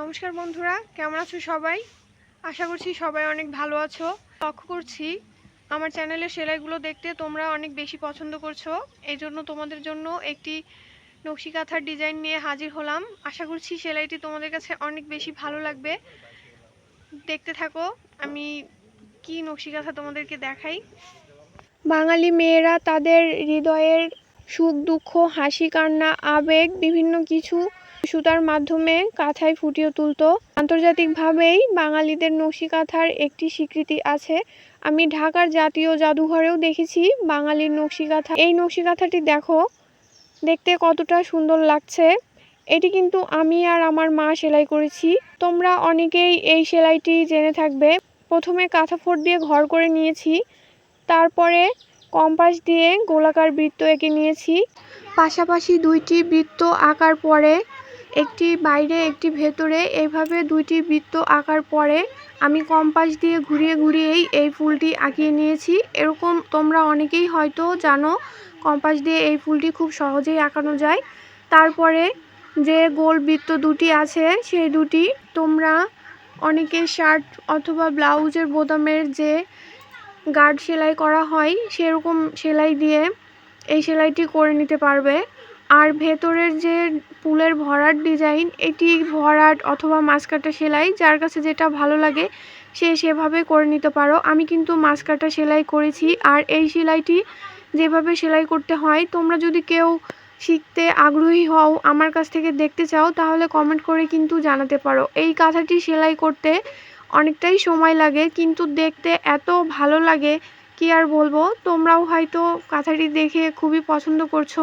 নমস্কার বন্ধুরা, কেমন আছো সবাই? আশা করছি সবাই অনেক ভালো আছো। লক্ষ্য করছি আমার চ্যানেলের সেলাইগুলো দেখতে তোমরা অনেক বেশি পছন্দ করছ। এই জন্য তোমাদের জন্য একটি নকশি কাঁথার ডিজাইন নিয়ে হাজির হলাম। আশা করছি সেলাইটি তোমাদের কাছে অনেক বেশি ভালো লাগবে। দেখতে থাকো, আমি কি নকশি কাঁথা তোমাদেরকে দেখাই। বাঙালি মেয়েরা তাদের হৃদয়ের সুখ, দুঃখ, হাসি, কান্না, আবেগ, বিভিন্ন কিছু সুতার মাধ্যমে কাঁথায় ফুটিয়ে তুলতো। আন্তর্জাতিকভাবেই বাঙালিদের নকশি কাঁথার একটি স্বীকৃতি আছে। আমি ঢাকার জাতীয় জাদুঘরেও দেখেছি বাঙালির নকশি কাঁথা এই নকশি কাঁথাটি দেখো, দেখতে কতটা সুন্দর লাগছে। এটি কিন্তু আমি আর আমার মা সেলাই করেছি। তোমরা অনেকেই এই সেলাইটি জেনে থাকবে। প্রথমে কাঁথা ফোট দিয়ে ঘর করে নিয়েছি। তারপরে কম্পাস দিয়ে গোলাকার বৃত্ত এঁকে নিয়েছি। পাশাপাশি দুইটি বৃত্ত আঁকার পরে একটি বাইরে, একটি ভেতরে। এইভাবে দুইটি বৃত্ত আঁকার পরে আমি কম্পাস দিয়ে ঘুরিয়ে ঘুরিয়েই এই ফুলটি আঁকিয়ে নিয়েছি। এরকম তোমরা অনেকেই হয়তো জানো, কম্পাস দিয়ে এই ফুলটি খুব সহজেই আঁকানো যায়। তারপরে যে গোল বৃত্ত দুটি আছে, সেই দুটি তোমরা অনেকে শার্ট অথবা ব্লাউজের বোতামের যে গার্ড সেলাই করা হয়, সেরকম সেলাই দিয়ে এই সেলাইটি করে নিতে পারবে। আর ভেতরের যে ফুলের ভরাট ডিজাইন, এটি ভরাট অথবা মাছকাটা সেলাই, যার কাছে যেটা ভালো লাগে সে সেভাবে করে নিতে পারো। আমি কিন্তু মাছকাটা সেলাই করেছি, আর এই সেলাইটি যেভাবে সেলাই করতে হয়, তোমরা যদি কেউ শিখতে আগ্রহী হও, আমার কাছ থেকে দেখতে চাও, তাহলে কমেন্ট করে কিন্তু জানাতে পারো। এই কাঁথাটি সেলাই করতে অনেকটাই সময় লাগে, কিন্তু দেখতে এত ভালো লাগে, কি আর বলব? তোমরাও হয়তো কাঁথাটি দেখে খুবই পছন্দ করছ।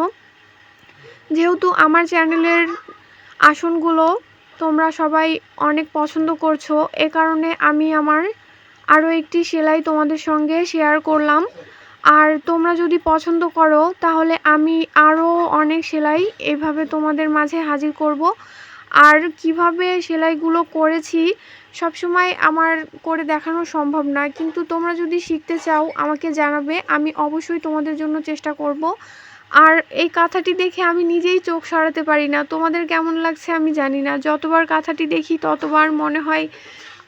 যেহেতু আমার চ্যানেলের আসনগুলো তোমরা সবাই অনেক পছন্দ করছ, এ কারণে আমি আমার আরও একটি সেলাই তোমাদের সঙ্গে শেয়ার করলাম। আর তোমরা যদি পছন্দ করো, তাহলে আমি আরও অনেক সেলাই এভাবে তোমাদের মাঝে হাজির করব। আর কীভাবে সেলাইগুলো করেছি, সবসময় আমার করে দেখানো সম্ভব না, কিন্তু তোমরা যদি শিখতে চাও, আমাকে জানাবে, আমি অবশ্যই তোমাদের জন্য চেষ্টা করব। আর এই কাঁথাটি দেখে আমি নিজেই চোখ সরাতে পারি না। তোমাদের কেমন লাগছে আমি জানি না। যতবার কাঁথাটি দেখি, ততবার মনে হয়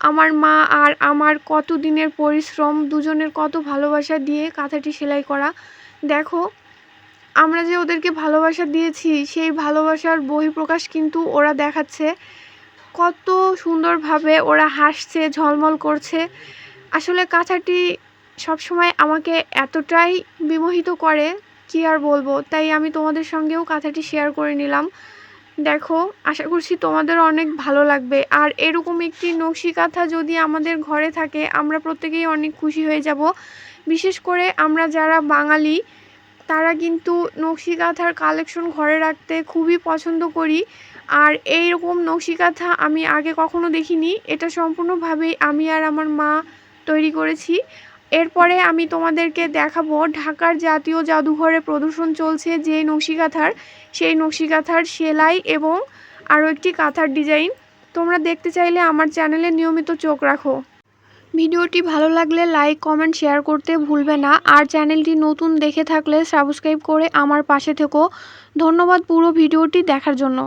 আমার মা আর আমার কত দিনের পরিশ্রম, দুজনের কত ভালোবাসা দিয়ে কাঁথাটি সেলাই করা। দেখো, আমরা যে ওদেরকে ভালোবাসা দিয়েছি, সেই ভালোবাসার বহিঃপ্রকাশ কিন্তু ওরা দেখাচ্ছে। কত সুন্দরভাবে ওরা হাসছে, ঝলমল করছে। আসলে কাঁথাটি সবসময় আমাকে এতটাই বিমোহিত করে কি আর বলব? তাই আমি তোমাদের সঙ্গেও কাঁথাটি শেয়ার করে নিলাম। দেখো, আশা করছি তোমাদের অনেক ভালো লাগবে। আর এরকম একটি নকশি কাঁথা যদি আমাদের ঘরে থাকে, আমরা প্রত্যেকেই অনেক খুশি হয়ে যাব। বিশেষ করে আমরা যারা বাঙালি, তারা কিন্তু নকশি কাঁথার কালেকশন ঘরে রাখতে খুবই পছন্দ করি। আর এই রকম নকশি কাঁথা আমি আগে কখনো দেখিনি। এটা সম্পূর্ণভাবেই আমি আর আমার মা তৈরি করেছি। এরপরে আমি তোমাদেরকে দেখাবো ঢাকার জাতীয় জাদুঘরে প্রদর্শন চলছে যে নকশি কাঁথার সেই নকশি কাঁথার সেলাই এবং আরও একটি কাঁথার ডিজাইন। তোমরা দেখতে চাইলে আমার চ্যানেলে নিয়মিত চোখ রাখো। ভিডিওটি ভালো লাগলে লাইক, কমেন্ট, শেয়ার করতে ভুলবে না। আর চ্যানেলটি নতুন দেখে থাকলে সাবস্ক্রাইব করে আমার পাশে থেকো। ধন্যবাদ পুরো ভিডিওটি দেখার জন্য।